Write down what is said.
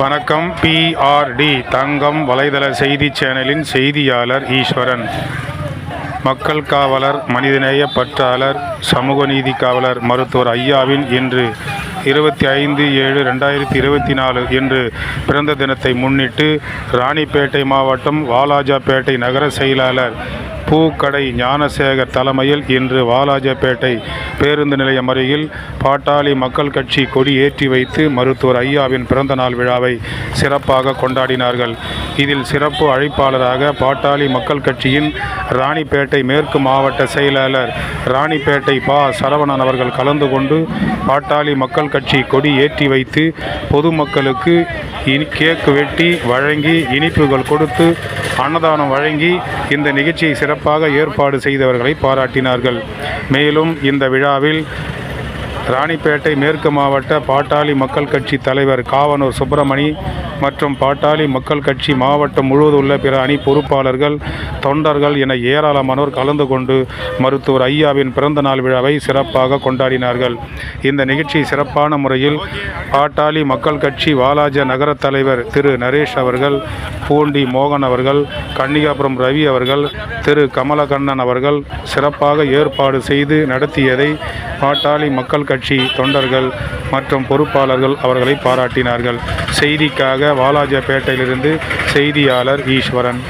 வணக்கம் பிஆர்டி தங்கம் வலைதள செய்தி சேனலின் செய்தியாளர் ஈஸ்வரன். மக்கள் காவலர் மனிதநேய பற்றாளர் சமூக நீதி காவலர் மருத்துவர் ஐயாவின் இன்று இருபத்தி ஐந்து ஏழு ரெண்டாயிரத்தி இருபத்தி நாலு என்று பிறந்த தினத்தை முன்னிட்டு ராணிப்பேட்டை மாவட்டம் வாலாஜாப்பேட்டை நகர செயலாளர் பூக்கடை ஞானசேகர் தலைமையில் இன்று வாலாஜாப்பேட்டை பேருந்து நிலையம் அருகில் பாட்டாளி மக்கள் கட்சி கொடி ஏற்றி வைத்து மருத்துவர் ஐயாவின் பிறந்தநாள் விழாவை சிறப்பாக கொண்டாடினார்கள். இதில் சிறப்பு அழைப்பாளராக பாட்டாளி மக்கள் கட்சியின் ராணிப்பேட்டை மேற்கு மாவட்ட செயலாளர் ராணிப்பேட்டை பா. சரவணன் அவர்கள் கலந்து கொண்டு பாட்டாளி மக்கள் கட்சி கொடி ஏற்றி வைத்து பொதுமக்களுக்கு இனி கேக் வெட்டி வழங்கி இனிப்புகள் கொடுத்து அன்னதானம் வழங்கி இந்த நிகழ்ச்சியை சிறப்பு சிறப்பாக ஏற்பாடு செய்தவர்களை பாராட்டினார்கள். மேலும் இந்த விழாவில் ராணிப்பேட்டை மேற்கு மாவட்ட பாட்டாளி மக்கள் கட்சி தலைவர் காவனூர் சுப்பிரமணி மற்றும் பாட்டாளி மக்கள் கட்சி மாவட்டம் முழுவதும் உள்ள பிற அணி பொறுப்பாளர்கள் தொண்டர்கள் என ஏராளமானோர் கலந்து கொண்டு மருத்துவர் ஐயாவின் பிறந்த நாள் விழாவை சிறப்பாக கொண்டாடினார்கள். இந்த நிகழ்ச்சி சிறப்பான முறையில் பாட்டாளி மக்கள் கட்சி வாலாஜ நகர தலைவர் திரு நரேஷ் அவர்கள் பூண்டி மோகன் அவர்கள் கன்னிகாபுரம் ரவி அவர்கள் திரு கமலகண்ணன் அவர்கள் சிறப்பாக ஏற்பாடு செய்து நடத்தியதை பாட்டாளி மக்கள் கட்சி தொண்டர்கள் மற்றும் பொறுப்பாளர்கள் அவர்களை பாராட்டினார்கள். செய்திக்காக வாலாஜாப்பேட்டையிலிருந்து செய்தியாளர் ஈஸ்வரன்.